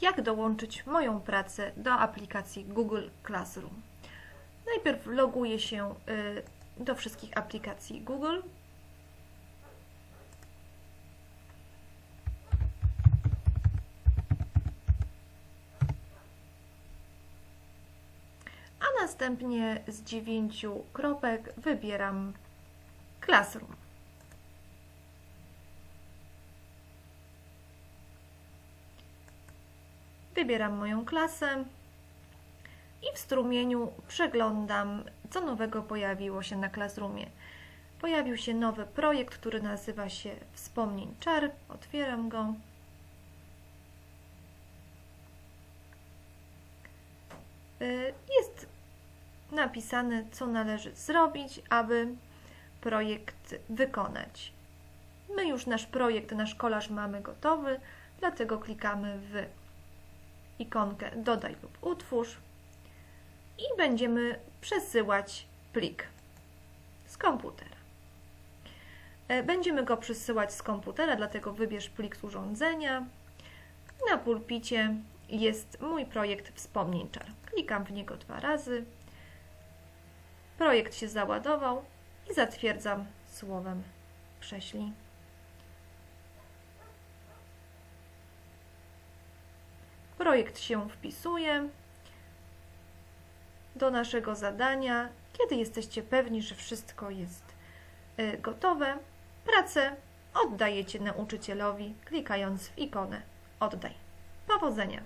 jak dołączyć moją pracę do aplikacji Google Classroom. Najpierw loguję się y, do wszystkich aplikacji Google. A następnie z dziewięciu kropek wybieram Classroom. Wybieram moją klasę i w strumieniu przeglądam, co nowego pojawiło się na Classroomie. Pojawił się nowy projekt, który nazywa się Wspomnień Czar. Otwieram go. Y, Jest napisane, co należy zrobić, aby projekt wykonać. My już nasz projekt, nasz kolaż mamy gotowy, dlatego klikamy w ikonkę dodaj lub utwórz i będziemy przesyłać plik z komputera. E, Będziemy go przesyłać z komputera, dlatego wybierz plik z urządzenia. Na pulpicie jest mój projekt wspomnień czar. Klikam w niego dwa razy. Projekt się załadował i zatwierdzam słowem prześlij. Projekt się wpisuje do naszego zadania. Kiedy jesteście pewni, że wszystko jest y, gotowe, pracę oddajecie nauczycielowi, klikając w ikonę Oddaj. Powodzenia!